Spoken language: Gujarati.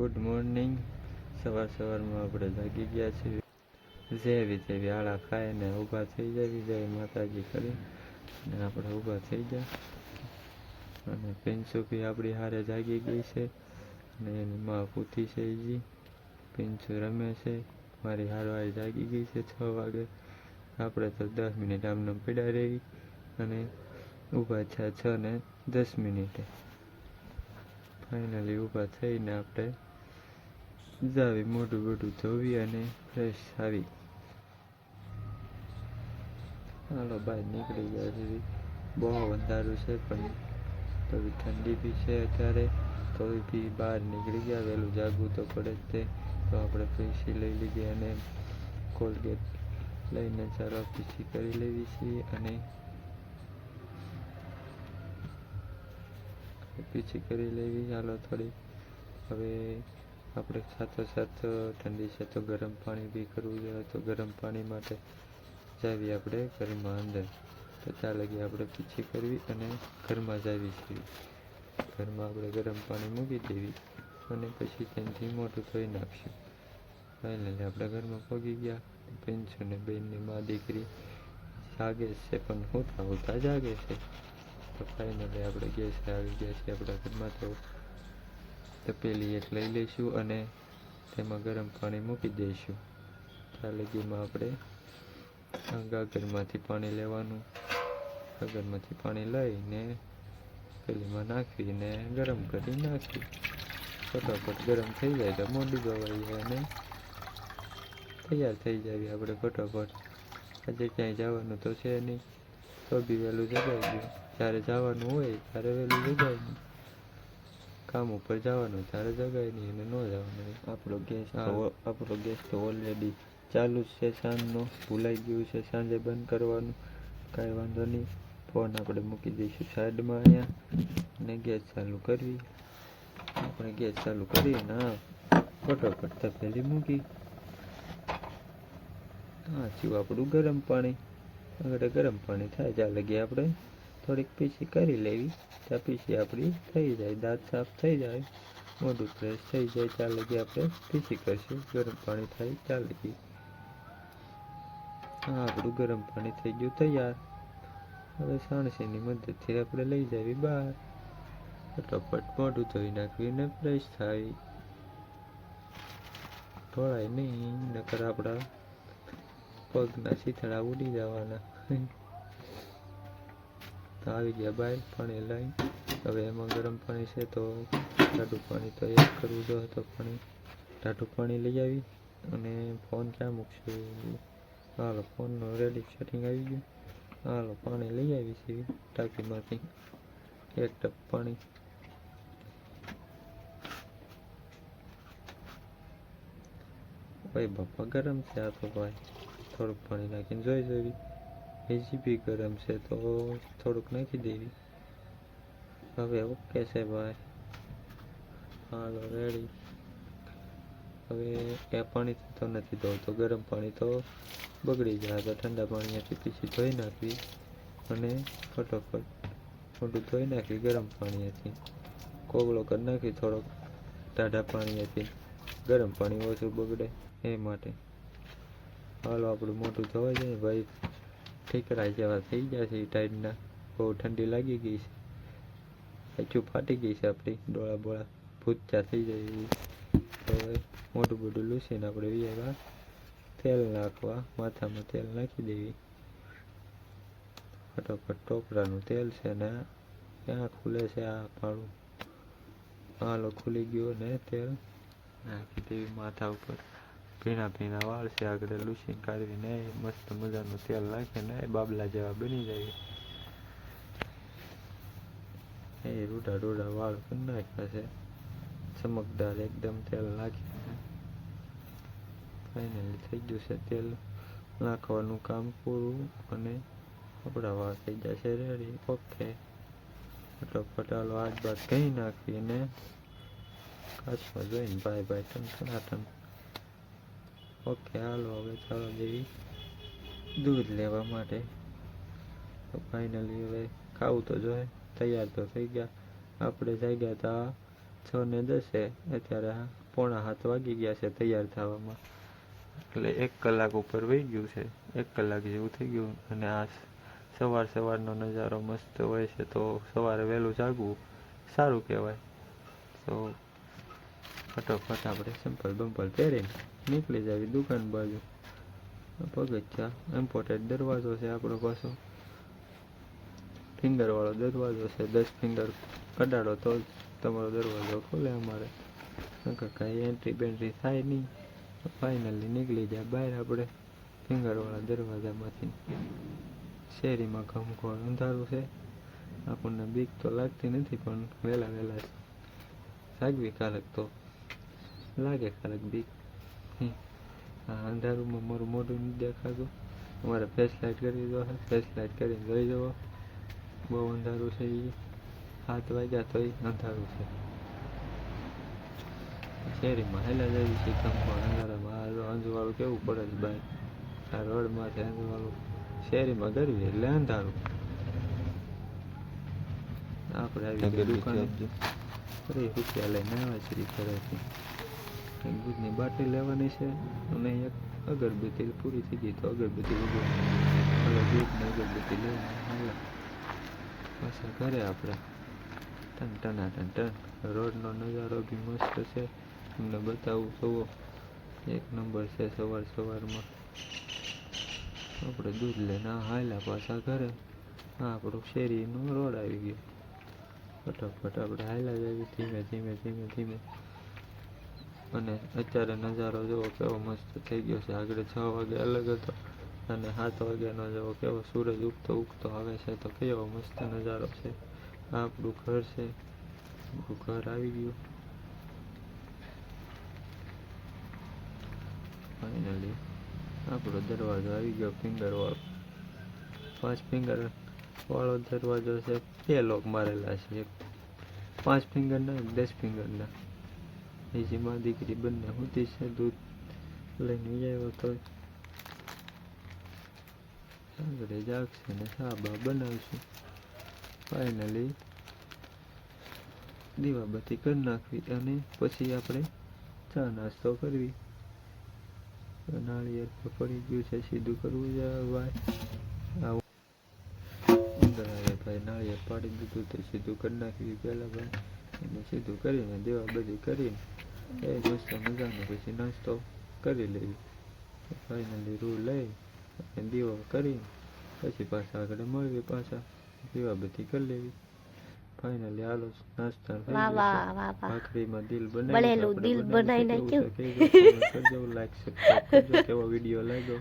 ગુડ મોર્નિંગ સવાર સવારમાં આપણે જાગી ગયા છીએ. જેવી તેવી આળા ખાઈને ઊભા થઈ જવી. જય માતાજી કરી. અને આપણે ઊભા થઈ ગયા. અને પિન્સુ બી આપણી હારે જાગી ગઈ છે. અને એની માં પૂતી છે જી પિન્સુ રમે છે. મારી હારવારી જાગી ગઈ છે છ વાગે. આપણે તો દસ મિનિટ આમને પીડા રહી. અને ઊભા છે છ ને દસ મિનિટે. ફાઇનલી ઊભા થઈને આપણે જાવી, મોઢું મોઢું ધોવી અને ફ્રેશ આવી. હાલો, બહાર નીકળી ગયા છે. બહુ અંધારું છે, પણ થોડી ઠંડી બી છે અત્યારે. તો બી બહાર નીકળી ગયા, વહેલું જાગવું તો પડે જ તે. તો આપણે પીસી લઈ લીધી અને કોલગેટ લઈને ચાલો પીછી કરી લેવી છીએ અને પીછી કરી લેવી. ચાલો થોડી હવે આપણે સાથોસાથ ઠંડી છે તો ગરમ પાણી બી કરવું જોઈએ, તો ગરમ પાણી માટે જાવી આપણે ઘરમાં અંદર. તો ત્યાં લગી આપણે પીછી કરવી અને ઘરમાં જાવી છીએ. ઘરમાં આપણે ગરમ પાણી મૂકી દેવી અને પછી તેનાથી મોટું ધોઈ નાખશું. ફાઇનલી આપણે ઘરમાં પગી ગયા. પેન્શન ને બેનની મા દીકરી જાગે છે, પણ હોતા હોતા જાગે છે. તો ફાઇનલી આપણે ગેસ આવી ગયા છે આપણા ઘરમાં તો તપેલી એક લઈ લઈશું અને તેમાં ગરમ પાણી મૂકી દઈશું. ત્યાં લગીમાં આપણે. ગાગરમાંથી પાણી લેવાનું. ગાગરમાંથી પાણી લઈને પેલીમાં નાખીને ગરમ કરી નાખી. ફટાફટ ગરમ થઈ જાય તો મોઢું ધોવાઈ અને તૈયાર થઈ જાય આપણે ફટાફટ. આજે ક્યાંય જવાનું તો છે નહીં. તો બી વહેલું જગાઈ ગયું જ્યારે જવાનું હોય ત્યારે વહેલું જગાવી કામ ઉપર જવાનું ત્યારે જગાય નહીં અને ન જવાનું. આપણો ગેસ આપણો ગેસ તો ઓલરેડી ચાલુ છે સાંજનો. ભૂલાઈ ગયું છે સાંજે બંધ કરવાનું. કાંઈ વાંધો નહીં. ફોન આપણે મૂકી દઈશું સાઈડમાં અહીંયા. અને ગેસ ચાલુ કરવી. આપણે ગેસ ચાલુ કરીને હા. ફટાફટ તપેલી મૂકી. હા થયું આપણું ગરમ પાણી. આગળ ગરમ પાણી થાય ચાલે ગયા આપણે? થોડીક પીસી કરી લેવી. ત્યાં પીસી આપણી થઈ જાય, દાંત સાફ થઈ જાય, મોઢું ફ્રેશ થઈ જાય, ત્યાં લગી આપણે પીસી કરશું. ગરમ પાણી થાય ત્યાં લગી. આ આપણું ગરમ પાણી થઈ ગયું તૈયાર. હવે સાણસીની મદદથી આપણે લઈ જવી બહાર. ફટાફટ મોઢું ધોઈ નાખવી ને ફ્રેશ થાય. ઢોળાય નહીં, નકર આપણા પગના શીથડા ઉડી જવાના. તો આવી ગયા બહાર પાણી લઈ હવે એમાં ગરમ પાણી છે તો ટાટું પાણી તો એક કરવું જોઈએ તો પાણી ટાટું પાણી લઈ આવી અને ફોન ક્યાં મૂકશું? હાલો, ફોનનું રેડી સેટિંગ આવી ગયું. હાલો, પાણી લઈ આવી છીએ ટાંકીમાંથી. એક ટપ પાણી. ભાઈ બાપા, ગરમ છે આ તો ભાઈ. થોડુંક પાણી નાખીને જોઈ જોવી હજી બી ગરમ છે તો થોડુંક નાખી દેવી. હવે ઓકે છે ભાઈ. હાલો રેડી હવે એ પાણી તો નથી ધોતો ગરમ પાણી તો બગડી જાય. તો ઠંડા પાણીથી પીછી ધોઈ નાખવી અને ફટોફટ મોઢું ધોઈ નાખી ગરમ પાણીથી કોગળો કરી નાખી થોડોક. ટાઢા પાણીથી ગરમ પાણી ઓછું બગડે એ માટે. હાલો, આપણું મોટું ધોવાઈ જાય ભાઈ. ઠીકરા જેવા થઈ ગયા છે ટાઈડના બહુ ઠંડી લાગી ગઈ છે. સાચું ફાટી ગઈ છે આપણી, ડોળા બોળા. ભૂતચા થઈ જાય એવી. હવે મોટું બધું લૂસીને આપણે વિયેવા તેલ નાખવા, માથામાં તેલ નાખી દેવી. ફટોફટ ટોપરાનું તેલ છે ને ક્યાં ખુલે છે આ પાડું? હાલો, ખુલી ગયો ને તેલ. નાખી દેવી માથા ઉપર. ભીના ભીના વાળ છે, આગળ લૂસીને કાઢવીને મસ્ત મજાનું તેલ નાખીને બાબલા જેવા બની જાય. એ રૂડા રૂડા વાળ કરી નાખ્યા છે. ચમકદાર એકદમ તેલ નાખીને ફાઇનલી થઈ ગયું છે તેલ. નાખવાનું કામ પૂરું અને આપણા વાળ થઈ જશે રેડી ઓકે એટલો હાલો આજ બાદ કહી નાખીને કાચમાં જોઈને ભાઈ ભાઈ ટન ટનાટન ઓકે, હાલો, હવે ચાલો જેવી દૂધ લેવા માટે. તો ફાઇનલી હવે ખાવું તો જોઈએ, તૈયાર તો થઈ ગયા. આપણે જાગ્યા હતા છ ને દસે, અત્યારે પોણા હાથ વાગી ગયા છે તૈયાર થવામાં. એટલે એક કલાક ઉપર વહી ગયું છે, એક કલાક જેવું થઈ ગયું. અને આ સવાર સવારનો નજારો મસ્ત હોય છે, તો સવારે વહેલું જાગવું સારું કહેવાય. તો ફટોફટ આપણે સિમ્પલ બમ્પલ પહેરીને નીકળી જવી દુકાન બાજુ. પગથિયા ઇમ્પોર્ટેડ દરવાજો છે આપણો પાછો. ફિંગરવાળો દરવાજો છે, દસ ફિંગર કડાડો તો જ તમારો દરવાજો ખોલે અમારે. કાંઈ એન્ટ્રી બેન્ટ્રી થાય નહીં. ફાઇનલી નીકળી જાય બહાર આપણે ફિંગરવાળા દરવાજામાંથી. શેરીમાં ઘમઘોર અંધારું છે. આપણને બીક તો લાગતી નથી પણ વહેલા વહેલા સાગવી કારક તો લાગે કારક બીક. અંધારુંમાં મારું મોઢું નથી દેખાતું. અમારે ફ્લેશ લાઇટ કરી દો ફ્લેશ લાઇટ કરીને જોઈ જવો બહુ અંધારું છે એ હાથ વાગ્યા તોય અંધારું છે. શેરીમાં હેલા જવી છે કંપા અંધારામાં અંજવાળું કેવું પડે છે ભાઈ આ રોડમાંથી અંજવાળું શેરીમાં ગરવી એટલે અંધારું. આપણે આવી દુકાન. રૂપિયા લઈને આવે છે એક દૂધની બાટલી લેવાની છે અને એક અગરબત્તી પૂરી થઈ ગઈ તો અગરબત્તી ઊભો હવે અગરબત્તી લેવાની હાલો પાછા ઘરે આપણે. ટન ટના ટન ટન. રોડનો નજારો બી મસ્ત છે. તમને બતાવું, જુઓ. એક નંબર છે સવાર સવારમાં. આપણે દૂધ લઈને હાલ્યા પાછા ઘરે. આ આપણું શેરીનો રોડ આવી ગયો. ફટાફટ આપણે હાલ્યા જઈએ. ધીમે ધીમે ધીમે ધીમે. અને અત્યારે નજારો જોવો કેવો મસ્ત થઈ ગયો છે. આગળ છ વાગે અલગ હતો અને સાત વાગ્યાનો જુઓ કેવો સૂરજ ઉગતો ઉગતો આવે છે. તો કેવો મસ્ત નજારો છે. આપણું ઘર છે. આપણું ઘર આવી ગયું. ફાઇનલી આપણો દરવાજો આવી ગયો ફિંગર વાળો પાંચ ફિંગર વાળો દરવાજો છે. બે લોક મારેલા છે. પાંચ ફિંગરના દસ ફિંગરના માં દીકરી બંને હોતી છે, દૂધ લઈને આવ્યો તો આગળ જાગશે ને સાબા બનાવશું. ફાઇનલી દીવાબત્તી કરી નાખવી અને પછી આપણે ચા નાસ્તો કરવી. નાળિયેર પડી ગયું છે, સીધું કરવું આવું. અંદર આવે ભાઈ નાળિયેર પાડી દીધું તો સીધું કરી નાખ્યું પહેલાં ભાઈ. એને સીધું કરીને દીવાબત્તી કરીને એ મસ્ત મજાનો પછી નાસ્તો કરી લેવી ફાઇનલી રૂ લઈ અને દીવો કરી પછી પાછા આગળ મળવી પાછા દીવાબત્તી કરી લેવી ફાઇનલી હાલો નાસ્તા ભાખરીમાં દિલ બનાવી બળેલું દિલ બનાવી નાખ્યું. કેવો વીડિયો લાગ્યો